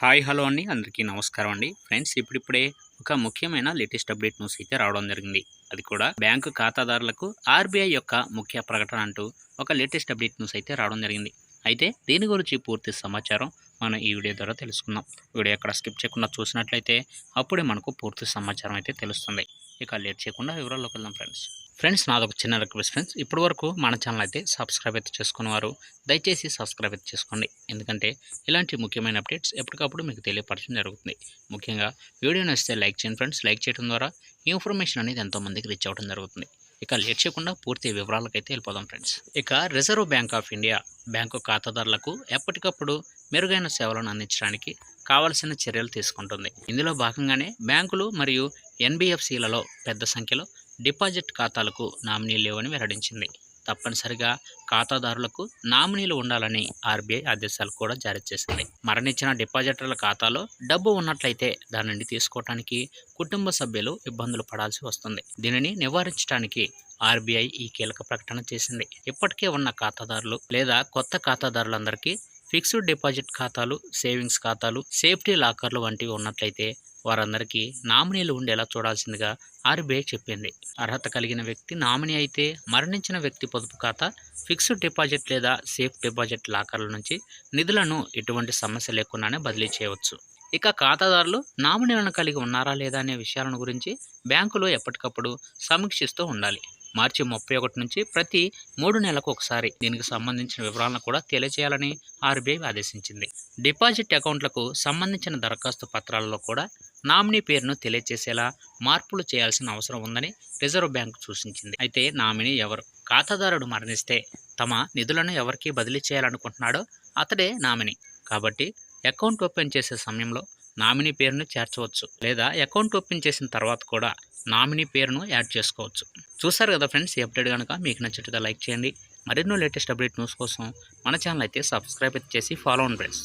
Hi hello అండి. అందరికీ నమస్కారం అండి. ఫ్రెండ్స్ ఇప్పుడిప్పుడే ఒక ముఖ్యమైన లేటెస్ట్ అప్డేట్ న్యూస్ అయితే రావడం జరిగింది. అది కూడా బ్యాంకు ఖాతాదారులకు ఆర్బీఐ యొక్క ముఖ్య ప్రకటన అంటూ ఒక లేటెస్ట్ అప్డేట్ న్యూస్ అయితే రావడం జరిగింది. అయితే దీని గురించి పూర్తి సమాచారం మనం ఈ వీడియో ద్వారా తెలుసుకుందాం. వీడియో ఎక్కడ స్కిప్ చేయకుండా చూసినట్లయితే అప్పుడే మనకు పూర్తి సమాచారం అయితే తెలుస్తుంది. ఇక లేట్ చేయకుండా వివరాల్లోకి వెళ్దాం ఫ్రెండ్స్ ఫ్రెండ్స్ నాదొక చిన్న రిక్వెస్ట్ ఫ్రెండ్స్ ఇప్పటి వరకు మన ఛానల్ అయితే సబ్స్క్రైబ్ అయితే చేసుకున్నవారు దయచేసి సబ్స్క్రైబ్ అయితే చేసుకోండి. ఎందుకంటే ఇలాంటి ముఖ్యమైన అప్డేట్స్ ఎప్పటికప్పుడు మీకు తెలియపరచడం జరుగుతుంది. ముఖ్యంగా వీడియో నచ్చితే లైక్ చేయండి ఫ్రెండ్స్ లైక్ చేయడం ద్వారా ఇన్ఫర్మేషన్ అనేది ఎంతోమందికి రీచ్ అవ్వడం జరుగుతుంది. ఇక లేట్ చేయకుండా పూర్తి వివరాలకైతే వెళ్ళిపోదాం ఫ్రెండ్స్. ఇక Reserve Bank of India bank ఖాతాదారులకు ఎప్పటికప్పుడు మెరుగైన సేవలను అందించడానికి కావలసిన చర్యలు తీసుకుంటుంది. ఇందులో భాగంగానే బ్యాంకులు మరియు ఎన్బిఎఫ్సిలలో పెద్ద సంఖ్యలో డిపాజిట్ ఖాతాలకు నామినీ లేవని వెల్లడించింది. తప్పనిసరిగా ఖాతాదారులకు నామినీలు ఉండాలని ఆర్బీఐ ఆదేశాలు కూడా జారీ చేసింది. మరణించిన డిపాజిటర్ల ఖాతాలో డబ్బు ఉన్నట్లయితే దాని నుండి తీసుకోవటానికి కుటుంబ సభ్యులు ఇబ్బందులు పడాల్సి వస్తుంది. దీనిని నివారించడానికి ఆర్బీఐ ఈ కీలక ప్రకటన చేసింది. ఇప్పటికే ఉన్న ఖాతాదారులు లేదా కొత్త ఖాతాదారులందరికీ ఫిక్స్డ్ డిపాజిట్ ఖాతాలు సేవింగ్స్ ఖాతాలు సేఫ్టీ లాకర్లు వంటివి ఉన్నట్లయితే వారందరికీ నామినీలు ఉండేలా చూడాల్సిందిగా ఆర్బీఐ చెప్పింది. అర్హత కలిగిన వ్యక్తి నామినీ అయితే మరణించిన వ్యక్తి పొదుపు ఖాతా ఫిక్స్డ్ డిపాజిట్ లేదా సేఫ్ డిపాజిట్ లాకర్ల నుంచి నిధులను ఎటువంటి సమస్య లేకుండానే బదిలీ చేయవచ్చు. ఇక ఖాతాదారులు నామినీలను కలిగి ఉన్నారా లేదా అనే విషయాలను గురించి బ్యాంకులు ఎప్పటికప్పుడు సమీక్షిస్తూ ఉండాలి. మార్చి ముప్పై ఒకటి నుంచి ప్రతి మూడు నెలలకు ఒకసారి దీనికి సంబంధించిన వివరాలను కూడా తెలియజేయాలని ఆర్బీఐ ఆదేశించింది. డిపాజిట్ అకౌంట్లకు సంబంధించిన దరఖాస్తు పత్రాలలో కూడా నామినీ పేరును తెలియజేసేలా మార్పులు చేయాల్సిన అవసరం ఉందని రిజర్వ్ బ్యాంకు సూచించింది. అయితే నామినీ ఎవరు? ఖాతాదారుడు మరణిస్తే తమ నిధులను ఎవరికి బదిలీ చేయాలనుకుంటున్నాడో అతడే నామినీ. కాబట్టి అకౌంట్ ఓపెన్ చేసే సమయంలో నామినీ పేరును చేర్చవచ్చు లేదా అకౌంట్ ఓపెన్ చేసిన తర్వాత కూడా నామినీ పేరును యాడ్ చేసుకోవచ్చు. చూసారు కదా ఫ్రెండ్స్ ఈ అప్డేట్ కనుక మీకు నచ్చినట్లయితే లైక్ చేయండి. మరెన్నో లేటెస్ట్ అప్డేట్ న్యూస్ కోసం మన ఛానల్ అయితే సబ్స్క్రైబ్ చేసి ఫాలో అండ్ ఫ్రెండ్స్.